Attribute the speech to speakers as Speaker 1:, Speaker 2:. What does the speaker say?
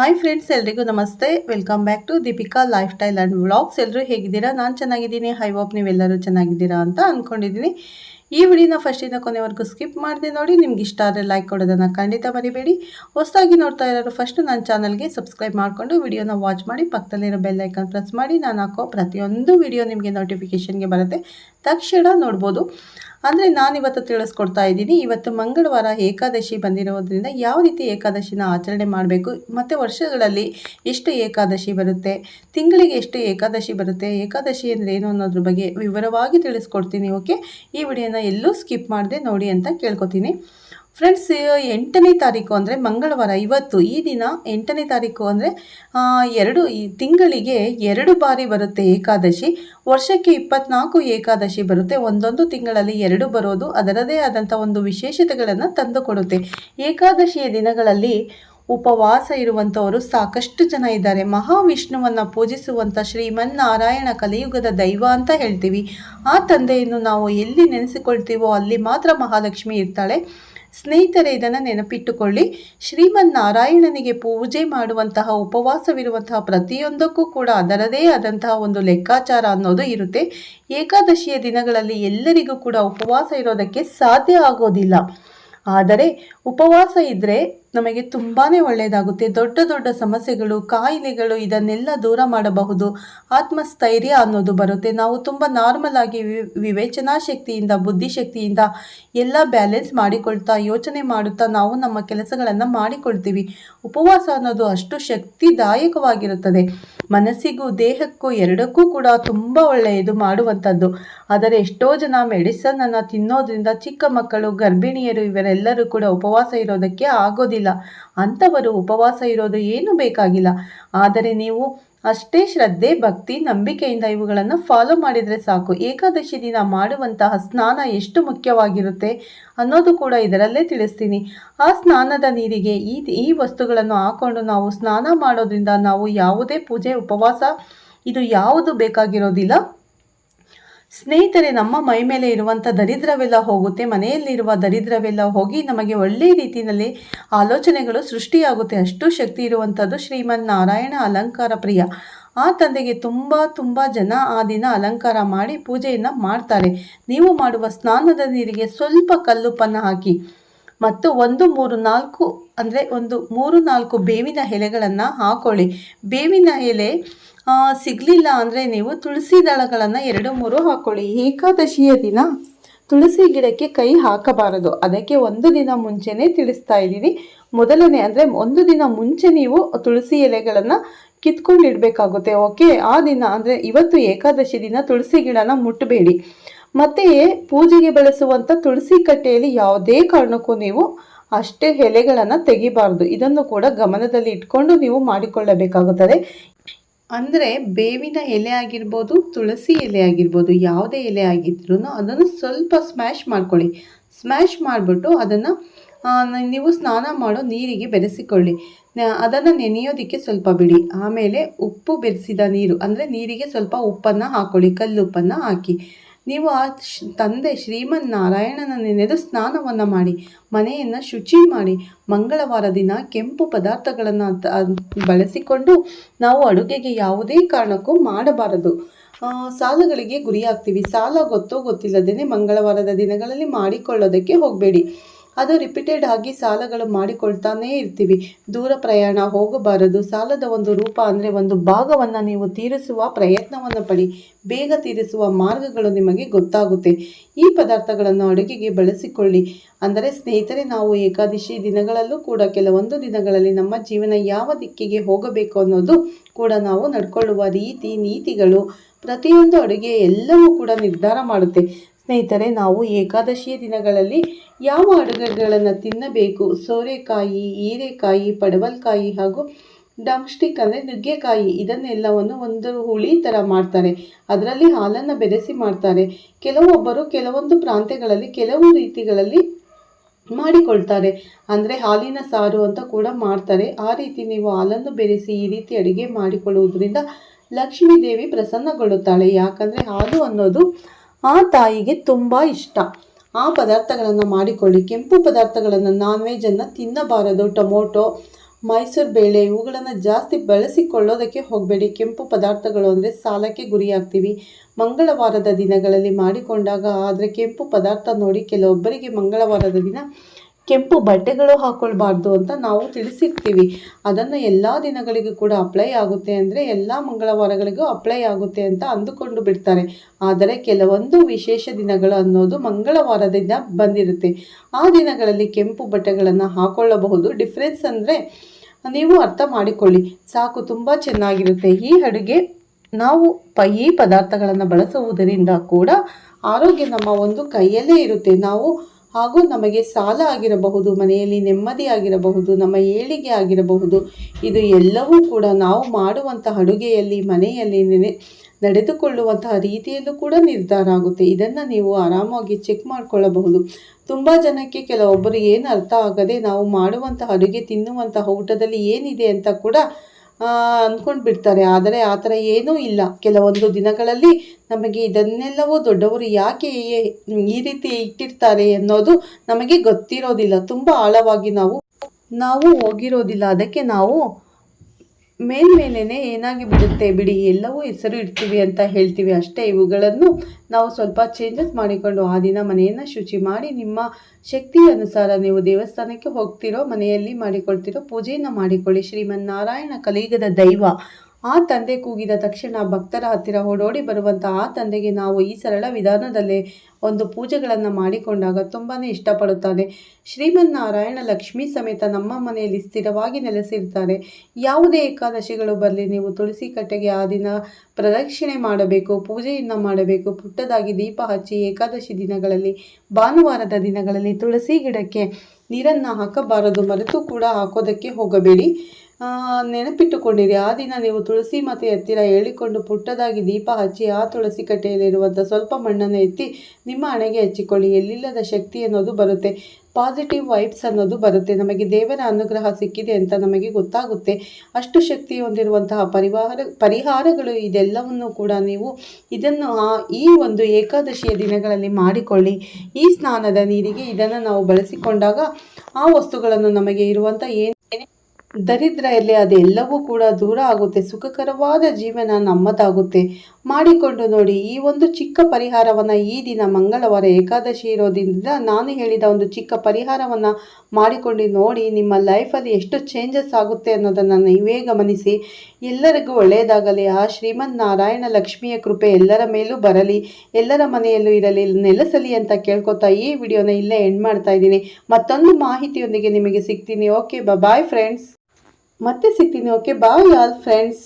Speaker 1: Hi friends ಎಲ್ರಿಗೂ ನಮಸ್ತೆ. Welcome back to Deepika lifestyle and vlogs ಎಲ್ಲರೂ ಹೇಗಿದ್ದೀರಾ? ನಾನು ಚೆನ್ನಾಗಿದ್ದೀನಿ. ಹೈ ಹೋಪ್ ನೀವೆಲ್ಲರೂ ಚೆನ್ನಾಗಿದ್ದೀರಾ ಅಂತ ಅಂದ್ಕೊಂಡಿದ್ದೀನಿ ಈ ವಿಡಿಯೋನ ಫಸ್ಟಿಂದ ಕೊನೆವರೆಗೂ ಸ್ಕಿಪ್ ಮಾಡಿದೆ ನೋಡಿ. ನಿಮ್ಗೆ ಇಷ್ಟ ಆದರೆ ಲೈಕ್ ಕೊಡೋದನ್ನು ಖಂಡಿತ ಮರಿಬೇಡಿ. ಹೊಸದಾಗಿ ನೋಡ್ತಾ ಇರೋರು ಫಸ್ಟ್ ನನ್ನ ಚಾನಲ್ಗೆ ಸಬ್ಸ್ಕ್ರೈಬ್ ಮಾಡಿಕೊಂಡು ವಿಡಿಯೋನ ವಾಚ್ ಮಾಡಿ ಪಕ್ಕದಲ್ಲಿರೋ ಬೆಲ್ ಐಕನ್ ಪ್ರೆಸ್ ಮಾಡಿ. ನಾನು ಹಾಕೋ ಪ್ರತಿಯೊಂದು ವಿಡಿಯೋ ನಿಮಗೆ ನೋಟಿಫಿಕೇಷನ್ಗೆ ಬರುತ್ತೆ. ತಕ್ಷಣ ನೋಡ್ಬೋದು. ಅಂದರೆ ನಾನಿವತ್ತು ತಿಳಿಸ್ಕೊಡ್ತಾ ಇದ್ದೀನಿ, ಇವತ್ತು ಮಂಗಳವಾರ ಏಕಾದಶಿ ಬಂದಿರೋದ್ರಿಂದ ಯಾವ ರೀತಿ ಏಕಾದಶಿನ ಆಚರಣೆ ಮಾಡಬೇಕು, ಮತ್ತು ವರ್ಷಗಳಲ್ಲಿ ಎಷ್ಟು ಏಕಾದಶಿ ಬರುತ್ತೆ, ತಿಂಗಳಿಗೆ ಎಷ್ಟು ಏಕಾದಶಿ ಬರುತ್ತೆ, ಏಕಾದಶಿ ಅಂದರೆ ಏನು ಅನ್ನೋದ್ರ ಬಗ್ಗೆ ವಿವರವಾಗಿ ತಿಳಿಸ್ಕೊಡ್ತೀನಿ, ಓಕೆ? ಈ ವಿಡಿಯೋನ ಎಲ್ಲೂ ಸ್ಕಿಪ್ ಮಾಡದೆ ನೋಡಿ ಅಂತ ಕೇಳ್ಕೊತೀನಿ. ಫ್ರೆಂಡ್ಸ್ ಎಂಟನೇ ತಾರೀಕು ಅಂದರೆ ಮಂಗಳವಾರ, ಇವತ್ತು ಈ ದಿನ ಎಂಟನೇ ತಾರೀಕು ಅಂದರೆ ಎರಡು ತಿಂಗಳಿಗೆ ಎರಡು ಬಾರಿ ಬರುತ್ತೆ ಏಕಾದಶಿ. ವರ್ಷಕ್ಕೆ ಇಪ್ಪತ್ನಾಲ್ಕು ಏಕಾದಶಿ ಬರುತ್ತೆ. ಒಂದೊಂದು ತಿಂಗಳಲ್ಲಿ ಎರಡು ಬರೋದು, ಅದರದೇ ಆದಂಥ ಒಂದು ವಿಶೇಷತೆಗಳನ್ನು ತಂದುಕೊಡುತ್ತೆ. ಏಕಾದಶಿಯ ದಿನಗಳಲ್ಲಿ ಉಪವಾಸ ಇರುವಂಥವರು ಸಾಕಷ್ಟು ಜನ ಇದ್ದಾರೆ. ಮಹಾವಿಷ್ಣುವನ್ನು ಪೂಜಿಸುವಂಥ ಶ್ರೀಮನ್ನಾರಾಯಣ ಕಲಿಯುಗದ ದೈವ ಅಂತ ಹೇಳ್ತೀವಿ. ಆ ತಂದೆಯನ್ನು ನಾವು ಎಲ್ಲಿ ನೆನೆಸಿಕೊಳ್ತೀವೋ ಅಲ್ಲಿ ಮಾತ್ರ ಮಹಾಲಕ್ಷ್ಮಿ ಇರ್ತಾಳೆ. ಸ್ನೇಹಿತರೆ, ಇದನ್ನು ನೆನಪಿಟ್ಟುಕೊಳ್ಳಿ. ಶ್ರೀಮನ್ನಾರಾಯಣನಿಗೆ ಪೂಜೆ ಮಾಡುವಂತಹ, ಉಪವಾಸವಿರುವಂತಹ ಪ್ರತಿಯೊಂದಕ್ಕೂ ಕೂಡ ಅದರದೇ ಆದಂತಹ ಒಂದು ಲೆಕ್ಕಾಚಾರ ಅನ್ನೋದು ಇರುತ್ತೆ. ಏಕಾದಶಿಯ ದಿನಗಳಲ್ಲಿ ಎಲ್ಲರಿಗೂ ಕೂಡ ಉಪವಾಸ ಇರೋದಕ್ಕೆ ಸಾಧ್ಯ ಆಗೋದಿಲ್ಲ. ಆದರೆ, ಉಪವಾಸ ಇದ್ದರೆ ನಮಗೆ ತುಂಬಾ ಒಳ್ಳೆಯದಾಗುತ್ತೆ ದೊಡ್ಡ ದೊಡ್ಡ ಸಮಸ್ಯೆಗಳು, ಕಾಯಿಲೆಗಳು ಇದನ್ನೆಲ್ಲ ದೂರ ಮಾಡಬಹುದು. ಆತ್ಮಸ್ಥೈರ್ಯ ಅನ್ನೋದು ಬರುತ್ತೆ. ನಾವು ತುಂಬ ನಾರ್ಮಲ್ ಆಗಿ ವಿವೇಚನಾ ಶಕ್ತಿಯಿಂದ ಬುದ್ಧಿಶಕ್ತಿಯಿಂದ ಎಲ್ಲ ಬ್ಯಾಲೆನ್ಸ್ ಮಾಡಿಕೊಳ್ತಾ, ಯೋಚನೆ ಮಾಡುತ್ತಾ ನಾವು ನಮ್ಮ ಕೆಲಸಗಳನ್ನು ಮಾಡಿಕೊಳ್ತೀವಿ. ಉಪವಾಸ ಅನ್ನೋದು ಅಷ್ಟು ಶಕ್ತಿದಾಯಕವಾಗಿರುತ್ತದೆ. ಮನಸ್ಸಿಗೂ, ದೇಹಕ್ಕೂ ಎರಡಕ್ಕೂ ಕೂಡ ತುಂಬ ಒಳ್ಳೆಯದು ಮಾಡುವಂಥದ್ದು. ಆದರೆ ಎಷ್ಟೋ ಜನ ಮೆಡಿಸನ್ ಅನ್ನು ತಿನ್ನೋದ್ರಿಂದ ಚಿಕ್ಕ ಮಕ್ಕಳು, ಗರ್ಭಿಣಿಯರು ಇವರೆಲ್ಲರೂ ಕೂಡ ಉಪವಾಸ ಇರೋದಕ್ಕೆ ಆಗೋದಿಲ್ಲ. ಅಂಥವರು ಉಪವಾಸ ಇರೋದು ಏನು ಬೇಕಾಗಿಲ್ಲ. ಆದರೆ ನೀವು ಅಷ್ಟೇ ಶ್ರದ್ಧೆ, ಭಕ್ತಿ, ನಂಬಿಕೆಯಿಂದ ಇವುಗಳನ್ನು ಫಾಲೋ ಮಾಡಿದರೆ ಸಾಕು. ಏಕಾದಶಿ ದಿನ ಮಾಡುವಂತಹ ಸ್ನಾನ ಎಷ್ಟು ಮುಖ್ಯವಾಗಿರುತ್ತೆ ಅನ್ನೋದು ಕೂಡ ಇದರಲ್ಲೇ ತಿಳಿಸ್ತೀನಿ. ಆ ಸ್ನಾನದ ನೀರಿಗೆ ಈ ಈ ವಸ್ತುಗಳನ್ನು ಹಾಕೊಂಡು ನಾವು ಸ್ನಾನ ಮಾಡೋದ್ರಿಂದ ನಾವು ಯಾವುದೇ ಪೂಜೆ, ಉಪವಾಸ, ಇದು ಯಾವುದು ಬೇಕಾಗಿರೋದಿಲ್ಲ. ಸ್ನೇಹಿತರೆ, ನಮ್ಮ ಮೈ ಮೇಲೆ ಇರುವಂಥ ದರಿದ್ರವೆಲ್ಲ ಹೋಗುತ್ತೆ, ಮನೆಯಲ್ಲಿರುವ ದರಿದ್ರವೆಲ್ಲ ಹೋಗಿ ನಮಗೆ ಒಳ್ಳೆಯ ರೀತಿಯಲ್ಲಿ ಆಲೋಚನೆಗಳು ಸೃಷ್ಟಿಯಾಗುತ್ತೆ. ಅಷ್ಟು ಶಕ್ತಿ ಇರುವಂಥದ್ದು ಶ್ರೀಮನ್ ನಾರಾಯಣ ಅಲಂಕಾರ ಪ್ರಿಯ. ಆ ತಂದೆಗೆ ತುಂಬ ತುಂಬ ಜನ ಆ ದಿನ ಅಲಂಕಾರ ಮಾಡಿ ಪೂಜೆಯನ್ನು ಮಾಡ್ತಾರೆ. ನೀವು ಮಾಡುವ ಸ್ನಾನದ ನೀರಿಗೆ ಸ್ವಲ್ಪ ಕಲ್ಲುಪ್ಪನ್ನು ಹಾಕಿ ಮತ್ತು ಒಂದು, ಮೂರು, ನಾಲ್ಕು ಅಂದರೆ ಒಂದು ಮೂರು ನಾಲ್ಕು ಬೇವಿನ ಎಲೆಗಳನ್ನು ಹಾಕೊಳ್ಳಿ. ಬೇವಿನ ಎಲೆ ಸಿಗಲಿಲ್ಲ ಅಂದರೆ ನೀವು ತುಳಸಿ ದಳಗಳನ್ನು ಎರಡು ಮೂರು ಹಾಕ್ಕೊಳ್ಳಿ ಏಕಾದಶಿಯ ದಿನ ತುಳಸಿ ಗಿಡಕ್ಕೆ ಕೈ ಹಾಕಬಾರದು. ಅದಕ್ಕೆ ಒಂದು ದಿನ ಮುಂಚೆನೇ ತಿಳಿಸ್ತಾ ಇದ್ದೀನಿ. ಮೊದಲನೇ ಅಂದರೆ ಒಂದು ದಿನ ಮುಂಚೆ ನೀವು ತುಳಸಿ ಎಲೆಗಳನ್ನು ಕಿತ್ಕೊಂಡಿಡಬೇಕಾಗುತ್ತೆ. ಓಕೆ? ಆ ದಿನ ಅಂದರೆ ಇವತ್ತು ಏಕಾದಶಿ ದಿನ ತುಳಸಿ ಗಿಡನ ಮುಟ್ಟಬೇಡಿ ಮತ್ತು ಪೂಜೆಗೆ ಬಳಸುವಂಥ ತುಳಸಿ ಕಟ್ಟೆಯಲ್ಲಿ ಯಾವುದೇ ಕಾರಣಕ್ಕೂ ನೀವು ಅಷ್ಟೇ ಎಲೆಗಳನ್ನು ತೆಗಿಬಾರ್ದು. ಇದನ್ನು ಕೂಡ ಗಮನದಲ್ಲಿ ಇಟ್ಕೊಂಡು ನೀವು ಮಾಡಿಕೊಳ್ಳಬೇಕಾಗುತ್ತದೆ. ಅಂದರೆ ಬೇವಿನ ಎಲೆ ಆಗಿರ್ಬೋದು, ತುಳಸಿ ಎಲೆ ಆಗಿರ್ಬೋದು, ಯಾವುದೇ ಎಲೆ ಆಗಿದ್ರೂ ಅದನ್ನು ಸ್ವಲ್ಪ ಸ್ಮ್ಯಾಶ್ ಮಾಡ್ಕೊಳ್ಳಿ. ಸ್ಮ್ಯಾಶ್ ಮಾಡಿಬಿಟ್ಟು ಅದನ್ನು ನೀವು ಸ್ನಾನ ಮಾಡೋ ನೀರಿಗೆ ಬೆರೆಸಿಕೊಳ್ಳಿ. ಅದನ್ನು ನೆನೆಯೋದಕ್ಕೆ ಸ್ವಲ್ಪ ಬಿಡಿ. ಆಮೇಲೆ ಉಪ್ಪು ಬೆರೆಸಿದ ನೀರು, ಅಂದರೆ ನೀರಿಗೆ ಸ್ವಲ್ಪ ಉಪ್ಪನ್ನು ಹಾಕ್ಕೊಳ್ಳಿ ಕಲ್ಲುಪ್ಪನ್ನು ಹಾಕಿ. ನೀವು ಆ ತಂದೆ ಶ್ರೀಮನ್ ನಾರಾಯಣನ ನೆನೆದು ಸ್ನಾನವನ್ನು ಮಾಡಿ, ಮನೆಯನ್ನು ಶುಚಿ ಮಾಡಿ, ಮಂಗಳವಾರ ದಿನ ಕೆಂಪು ಪದಾರ್ಥಗಳನ್ನು ಬಳಸಿಕೊಂಡು ನಾವು ಅಡುಗೆಗೆ ಯಾವುದೇ ಕಾರಣಕ್ಕೂ ಮಾಡಬಾರದು. ಸಾಲಗಳಿಗೆ ಗುರಿಯಾಗ್ತೀವಿ. ಸಾಲ ಗೊತ್ತೋ ಗೊತ್ತಿಲ್ಲದೇ ಮಂಗಳವಾರದ ದಿನಗಳಲ್ಲಿ ಮಾಡಿಕೊಳ್ಳೋದಕ್ಕೆ ಹೋಗಬೇಡಿ. ಅದು ರಿಪೀಟೆಡ್ ಆಗಿ ಸಾಲಗಳು ಮಾಡಿಕೊಳ್ತಾನೇ ಇರ್ತೀವಿ. ದೂರ ಪ್ರಯಾಣ ಹೋಗಬಾರದು. ಸಾಲದ ಒಂದು ರೂಪ ಅಂದರೆ ಒಂದು ಭಾಗವನ್ನು ನೀವು ತೀರಿಸುವ ಪ್ರಯತ್ನವನ್ನು ಪಡಿ. ಬೇಗ ತೀರಿಸುವ ಮಾರ್ಗಗಳು ನಿಮಗೆ ಗೊತ್ತಾಗುತ್ತೆ. ಈ ಪದಾರ್ಥಗಳನ್ನು ಅಡುಗೆಗೆ ಬಳಸಿಕೊಳ್ಳಿ. ಅಂದರೆ ಸ್ನೇಹಿತರೆ, ನಾವು ಏಕಾದಶಿ ದಿನಗಳಲ್ಲೂ ಕೂಡ ಕೆಲವೊಂದು ದಿನಗಳಲ್ಲಿ ನಮ್ಮ ಜೀವನ ಯಾವ ದಿಕ್ಕಿಗೆ ಹೋಗಬೇಕು ಅನ್ನೋದು ಕೂಡ ನಾವು ನಡ್ಕೊಳ್ಳುವ ರೀತಿ ನೀತಿಗಳು ಪ್ರತಿಯೊಂದು ಅಡುಗೆ ಎಲ್ಲವೂ ಕೂಡ ನಿರ್ಧಾರ ಮಾಡುತ್ತೆ. ಸ್ನೇಹಿತರೆ, ನಾವು ಏಕಾದಶಿಯ ದಿನಗಳಲ್ಲಿ ಯಾವ ಅಡುಗೆಗಳನ್ನು ತಿನ್ನಬೇಕು? ಸೋರೆಕಾಯಿ, ಹೀರೆಕಾಯಿ, ಪಡವಲ್ಕಾಯಿ ಹಾಗೂ ಡಮ್ಸ್ಟಿಕ್ ಅಂದರೆ ನುಗ್ಗೆಕಾಯಿ, ಇದನ್ನೆಲ್ಲವನ್ನು ಒಂದು ಹುಳಿ ಥರ ಮಾಡ್ತಾರೆ. ಅದರಲ್ಲಿ ಹಾಲನ್ನು ಬೆರೆಸಿ ಮಾಡ್ತಾರೆ. ಕೆಲವೊಬ್ಬರು ಕೆಲವೊಂದು ಪ್ರಾಂತ್ಯಗಳಲ್ಲಿ ಕೆಲವು ರೀತಿಗಳಲ್ಲಿ ಮಾಡಿಕೊಳ್ತಾರೆ. ಅಂದರೆ ಹಾಲಿನ ಸಾರು ಅಂತ ಕೂಡ ಮಾಡ್ತಾರೆ. ಆ ರೀತಿ ನೀವು ಹಾಲನ್ನು ಬೆರೆಸಿ ಈ ರೀತಿ ಅಡುಗೆ ಮಾಡಿಕೊಳ್ಳುವುದರಿಂದ ಲಕ್ಷ್ಮೀ ದೇವಿ ಪ್ರಸನ್ನಗೊಳ್ಳುತ್ತಾಳೆ. ಯಾಕಂದರೆ ಹಾಲು ಅನ್ನೋದು ಆ ತಾಯಿಗೆ ತುಂಬ ಇಷ್ಟ. ಆ ಪದಾರ್ಥಗಳನ್ನು ಮಾಡಿಕೊಳ್ಳಿ. ಕೆಂಪು ಪದಾರ್ಥಗಳನ್ನು ನಾನ್ ವೆಜ್ಜನ್ನು ತಿನ್ನಬಾರದು. ಟೊಮೊಟೊ, ಮೈಸೂರು ಬೇಳೆ ಇವುಗಳನ್ನು ಜಾಸ್ತಿ ಬಳಸಿಕೊಳ್ಳೋದಕ್ಕೆ ಹೋಗಬೇಡಿ. ಕೆಂಪು ಪದಾರ್ಥಗಳು ಅಂದರೆ ಸಾಲಕ್ಕೆ ಗುರಿಯಾಗ್ತೀವಿ. ಮಂಗಳವಾರದ ದಿನಗಳಲ್ಲಿ ಮಾಡಿಕೊಂಡಾಗ ಆದರೆ ಕೆಂಪು ಪದಾರ್ಥ ನೋಡಿ ಕೆಲವೊಬ್ಬರಿಗೆ ಮಂಗಳವಾರದ ದಿನ ಕೆಂಪು ಬಟ್ಟೆಗಳು ಹಾಕ್ಕೊಳ್ಬಾರ್ದು ಅಂತ ನಾವು ತಿಳಿಸಿರ್ತೀವಿ. ಅದನ್ನು ಎಲ್ಲ ದಿನಗಳಿಗೂ ಕೂಡ ಅಪ್ಲೈ ಆಗುತ್ತೆ ಅಂದರೆ ಎಲ್ಲ ಮಂಗಳವಾರಗಳಿಗೂ ಅಪ್ಲೈ ಆಗುತ್ತೆ ಅಂತ ಅಂದುಕೊಂಡು ಬಿಡ್ತಾರೆ. ಆದರೆ ಕೆಲವೊಂದು ವಿಶೇಷ ದಿನಗಳು ಅನ್ನೋದು ಮಂಗಳವಾರದಿಂದ ಬಂದಿರುತ್ತೆ. ಆ ದಿನಗಳಲ್ಲಿ ಕೆಂಪು ಬಟ್ಟೆಗಳನ್ನು ಹಾಕೊಳ್ಳಬಹುದು. ಡಿಫ್ರೆನ್ಸ್ ಅಂದರೆ ನೀವು ಅರ್ಥ ಮಾಡಿಕೊಳ್ಳಿ. ಸಾಕು, ತುಂಬ ಚೆನ್ನಾಗಿರುತ್ತೆ. ಈ ಅಡುಗೆ ನಾವು ಪ ಪದಾರ್ಥಗಳನ್ನು ಬಳಸುವುದರಿಂದ ಕೂಡ ಆರೋಗ್ಯ ನಮ್ಮ ಒಂದು ಕೈಯಲ್ಲೇ ಇರುತ್ತೆ. ನಾವು ಹಾಗೂ ನಮಗೆ ಸಾಲ ಆಗಿರಬಹುದು, ಮನೆಯಲ್ಲಿ ನೆಮ್ಮದಿ ಆಗಿರಬಹುದು, ನಮ್ಮ ಏಳಿಗೆ ಆಗಿರಬಹುದು. ಇದು ಎಲ್ಲವೂ ಕೂಡ ನಾವು ಮಾಡುವಂತಹ ಅಡುಗೆಯಲ್ಲಿ, ಮನೆಯಲ್ಲಿ ನೆನೆ, ನಡೆದುಕೊಳ್ಳುವಂತಹ ರೀತಿಯಲ್ಲೂ ಕೂಡ ನಿರ್ಧಾರ ಆಗುತ್ತೆ. ಇದನ್ನು ನೀವು ಆರಾಮಾಗಿ ಚೆಕ್ ಮಾಡಿಕೊಳ್ಳಬಹುದು. ತುಂಬ ಜನಕ್ಕೆ ಕೆಲವೊಬ್ಬರು ಏನು ಅರ್ಥ ಆಗದೆ ನಾವು ಮಾಡುವಂತಹ ಅಡುಗೆ ತಿನ್ನುವಂತಹ ಊಟದಲ್ಲಿ ಏನಿದೆ ಅಂತ ಕೂಡ ಅಂದ್ಕೊಂಡು ಬಿಡ್ತಾರೆ ಆದರೆ ಆ ಥರ ಏನೂ ಇಲ್ಲ. ಕೆಲವೊಂದು ದಿನಗಳಲ್ಲಿ ನಮಗೆ ಇದನ್ನೆಲ್ಲವೂ ದೊಡ್ಡವರು ಯಾಕೆ ಈ ರೀತಿ ಇಟ್ಟಿರ್ತಾರೆ ಅನ್ನೋದು ನಮಗೆ ಗೊತ್ತಿರೋದಿಲ್ಲ. ತುಂಬ ಆಳವಾಗಿ ನಾವು ನಾವು ಹೋಗಿರೋದಿಲ್ಲ. ಅದಕ್ಕೆ ನಾವು ಮೇಲ್ಮೇಲೆ ಏನಾಗಿ ಬಿಡುತ್ತೆ ಬಿಡಿ, ಎಲ್ಲವೂ ಹೆಸರು ಇಡ್ತೀವಿ ಅಂತ ಹೇಳ್ತೀವಿ ಅಷ್ಟೇ. ಇವುಗಳನ್ನು ನಾವು ಸ್ವಲ್ಪ ಚೇಂಜಸ್ ಮಾಡಿಕೊಂಡು ಆ ದಿನ ಮನೆಯನ್ನು ಶುಚಿ ಮಾಡಿ, ನಿಮ್ಮ ಶಕ್ತಿ ಅನುಸಾರ ನೀವು ದೇವಸ್ಥಾನಕ್ಕೆ ಹೋಗ್ತಿರೋ ಮನೆಯಲ್ಲಿ ಮಾಡಿಕೊಳ್ತಿರೋ ಪೂಜೆಯನ್ನು ಮಾಡಿಕೊಳ್ಳಿ. ಶ್ರೀಮನ್ನಾರಾಯಣ ಕಲಿಯುಗದ ದೈವ. ಆ ತಂದೆ ಕೂಗಿದ ತಕ್ಷಣ ಭಕ್ತರ ಹತ್ತಿರ ಓಡೋಡಿ ಬರುವಂಥ ಆ ತಂದೆಗೆ ನಾವು ಈ ಸರಳ ವಿಧಾನದಲ್ಲೇ ಒಂದು ಪೂಜೆಗಳನ್ನು ಮಾಡಿಕೊಂಡಾಗ ತುಂಬಾ ಇಷ್ಟಪಡುತ್ತಾನೆ. ಶ್ರೀಮನ್ನಾರಾಯಣ ಲಕ್ಷ್ಮೀ ಸಮೇತ ನಮ್ಮ ಮನೆಯಲ್ಲಿ ಸ್ಥಿರವಾಗಿ ನೆಲೆಸಿರ್ತಾರೆ. ಯಾವುದೇ ಏಕಾದಶಿಗಳು ಬರಲಿ ನೀವು ತುಳಸಿ ಕಟ್ಟೆಗೆ ಆ ದಿನ ಪ್ರದಕ್ಷಿಣೆ ಮಾಡಬೇಕು, ಪೂಜೆಯನ್ನು ಮಾಡಬೇಕು. ಪುಟ್ಟದಾಗಿ ದೀಪ ಹಚ್ಚಿ ಏಕಾದಶಿ ದಿನಗಳಲ್ಲಿ, ಭಾನುವಾರದ ದಿನಗಳಲ್ಲಿ ತುಳಸಿ ಗಿಡಕ್ಕೆ ನೀರನ್ನು ಹಾಕಬಾರದು. ಮರೆತು ಕೂಡ ಹಾಕೋದಕ್ಕೆ ಹೋಗಬೇಡಿ. ನೆನಪಿಟ್ಟುಕೊಂಡಿರಿ. ಆ ದಿನ ನೀವು ತುಳಸಿ ಮಾತೆ ಹತ್ತಿರ ಹೇಳಿಕೊಂಡು ಪುಟ್ಟದಾಗಿ ದೀಪ ಹಚ್ಚಿ ಆ ತುಳಸಿ ಕಟ್ಟೆಯಲ್ಲಿರುವಂಥ ಸ್ವಲ್ಪ ಮಣ್ಣನ್ನು ಎತ್ತಿ ನಿಮ್ಮ ಹಣೆಗೆ ಹಚ್ಚಿಕೊಳ್ಳಿ. ಎಲ್ಲಿಲ್ಲದ ಶಕ್ತಿ ಅನ್ನೋದು ಬರುತ್ತೆ. ಪಾಸಿಟಿವ್ ವೈಬ್ಸ್ ಅನ್ನೋದು ಬರುತ್ತೆ. ನಮಗೆ ದೇವರ ಅನುಗ್ರಹ ಸಿಕ್ಕಿದೆ ಅಂತ ನಮಗೆ ಗೊತ್ತಾಗುತ್ತೆ. ಅಷ್ಟು ಶಕ್ತಿ ಹೊಂದಿರುವಂತಹ ಪರಿವಾರ, ಪರಿಹಾರಗಳು ಇದೆಲ್ಲವನ್ನು ಕೂಡ ನೀವು ಇದನ್ನು ಈ ಒಂದು ಏಕಾದಶಿಯ ದಿನಗಳಲ್ಲಿ ಮಾಡಿಕೊಳ್ಳಿ. ಈ ಸ್ನಾನದ ನೀರಿಗೆ ಇದನ್ನು ನಾವು ಬಳಸಿಕೊಂಡಾಗ ಆ ವಸ್ತುಗಳನ್ನು ನಮಗೆ ಇರುವಂಥ ಏನು ದರಿದ್ರ ಎಲ್ಲಿ ಅದೆಲ್ಲವೂ ಕೂಡ ದೂರ ಆಗುತ್ತೆ, ಸುಖಕರವಾದ ಜೀವನ ನಮ್ಮದಾಗುತ್ತೆ. ಮಾಡಿಕೊಂಡು ನೋಡಿ, ಈ ಒಂದು ಚಿಕ್ಕ ಪರಿಹಾರವನ್ನು ಈ ದಿನ ಮಂಗಳವಾರ ಏಕಾದಶಿ ಇರೋದ್ರಿಂದ ನಾನು ಹೇಳಿದ ಒಂದು ಚಿಕ್ಕ ಪರಿಹಾರವನ್ನು ಮಾಡಿಕೊಂಡು ನೋಡಿ, ನಿಮ್ಮ ಲೈಫಲ್ಲಿ ಎಷ್ಟು ಚೇಂಜಸ್ ಆಗುತ್ತೆ ಅನ್ನೋದನ್ನು ನೀವೇ ಗಮನಿಸಿ. ಎಲ್ಲರಿಗೂ ಒಳ್ಳೆಯದಾಗಲಿ. ಆ ಶ್ರೀಮನ್ ನಾರಾಯಣ ಲಕ್ಷ್ಮಿಯ ಕೃಪೆ ಎಲ್ಲರ ಮೇಲೂ ಬರಲಿ, ಎಲ್ಲರ ಮನೆಯಲ್ಲೂ ಇರಲಿ, ನೆಲೆಸಲಿ ಅಂತ ಕೇಳ್ಕೊತಾ ಈ ವಿಡಿಯೋನ ಇಲ್ಲೇ ಎಂಡ್ ಮಾಡ್ತಾ ಇದ್ದೀನಿ. ಮತ್ತೊಂದು ಮಾಹಿತಿಯೊಂದಿಗೆ ನಿಮಗೆ ಸಿಗ್ತೀನಿ. ಓಕೆ ಬಾಯ್ ಫ್ರೆಂಡ್ಸ್ ಮತ್ತೆ ಸಿಗ್ತೀನಿ ಓಕೆ ಬಾಯ್ ಆಲ್ ಫ್ರೆಂಡ್ಸ್